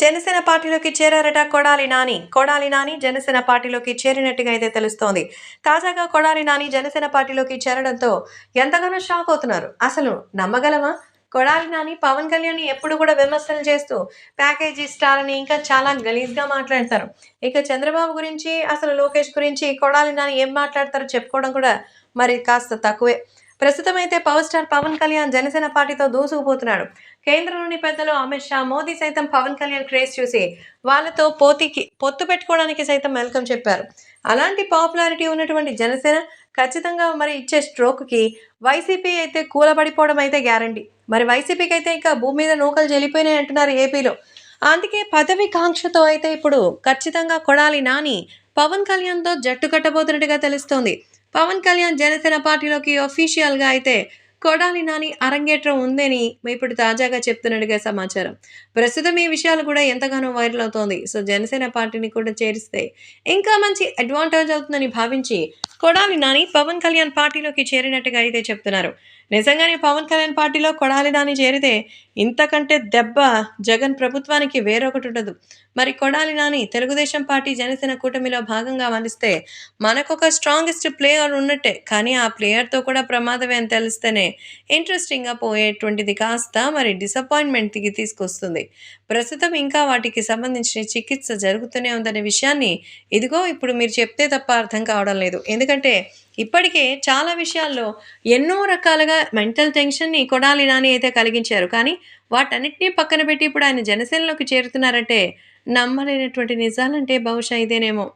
జనసేన పార్టీలోకి చేరారట కొడాలి నాని. కొడాలి నాని జనసేన పార్టీలోకి చేరినట్టుగా అయితే తెలుస్తోంది. తాజాగా కొడాలి నాని జనసేన పార్టీలోకి చేరడంతో ఎంతగానో షాక్ అవుతున్నారు. అసలు నమ్మగలమా? కొడాలి నాని పవన్ కళ్యాణ్ ఎప్పుడు కూడా విమర్శలు చేస్తూ ప్యాకేజీ స్టార్ అని ఇంకా చాలా గలీజ్గా మాట్లాడతారు. ఇక చంద్రబాబు గురించి అసలు లోకేష్ గురించి కొడాలి నాని ఏం మాట్లాడతారో చెప్పుకోవడం కూడా మరి కాస్త తక్కువే. ప్రస్తుతం అయితే పవర్ స్టార్ పవన్ కళ్యాణ్ జనసేన పార్టీతో దూసుకుపోతున్నాడు. కేంద్రంలోని పెద్దలు అమిత్ షా మోదీ సైతం పవన్ కళ్యాణ్ క్రేజ్ చూసి వాళ్ళతో పోటీకి పొత్తు పెట్టుకోవడానికి సైతం వెల్కమ్ చెప్పారు. అలాంటి పాపులారిటీ ఉన్నటువంటి జనసేన ఖచ్చితంగా మరి ఇచ్చే స్ట్రోక్కి వైసీపీ అయితే కూలబడిపోవడం అయితే గ్యారంటీ. మరి వైసీపీకి అయితే ఇంకా భూమి మీద నూకలు చెల్లిపోయినాయి అంటున్నారు ఏపీలో. అందుకే పదవి కాంక్షతో అయితే ఇప్పుడు ఖచ్చితంగా కొడాలి నాని పవన్ కళ్యాణ్తో జట్టు కట్టబోతున్నట్టుగా తెలుస్తోంది. పవన్ కళ్యాణ్ జనసేన పార్టీలోకి అఫీషియల్గా అయితే కొడాలి నాని అరంగేట్రం ఉందని ఇప్పుడు తాజాగా చెప్తున్నట్టుగా సమాచారం. ప్రస్తుతం ఈ విషయాలు కూడా ఎంతగానో వైరల్ అవుతోంది. సో జనసేన పార్టీని కూడా చేరిస్తే ఇంకా మంచి అడ్వాంటేజ్ అవుతుందని భావించి కొడాలి నాని పవన్ కళ్యాణ్ పార్టీలోకి చేరినట్టుగా అయితే చెప్తున్నారు. నిజంగానే పవన్ కళ్యాణ్ పార్టీలో కొడాలి నాని చేరితే ఇంతకంటే దెబ్బ జగన్ ప్రభుత్వానికి వేరొకటి ఉండదు. మరి కొడాలి నాని తెలుగుదేశం పార్టీ జనసేన కూటమిలో భాగంగా మలిస్తే మనకొక స్ట్రాంగెస్ట్ ప్లేయర్ ఉన్నట్టే. కానీ ఆ ప్లేయర్తో కూడా ప్రమాదమే అని తెలిస్తేనే ఇంట్రెస్టింగ్గా పోయేటువంటిది కాస్త మరి డిసప్పాయింట్మెంట్కి తీసుకొస్తుంది. ప్రస్తుతం ఇంకా వాటికి సంబంధించిన చికిత్స జరుగుతూనే ఉందనే విషయాన్ని ఇదిగో ఇప్పుడు మీరు చెప్తే తప్ప అర్థం కావడం లేదు. ఎందుకంటే ఇప్పటికే చాలా విషయాల్లో ఎన్నో రకాలుగా మెంటల్ టెన్షన్ని కొడాలి నాని అయితే కలిగించారు. కానీ వాటన్నిటినీ పక్కన పెట్టి ఇప్పుడు ఆయన జనసేనలోకి చేరుతున్నారంటే నమ్మలేనటువంటి నిజాలంటే బహుశా ఇదేనేమో.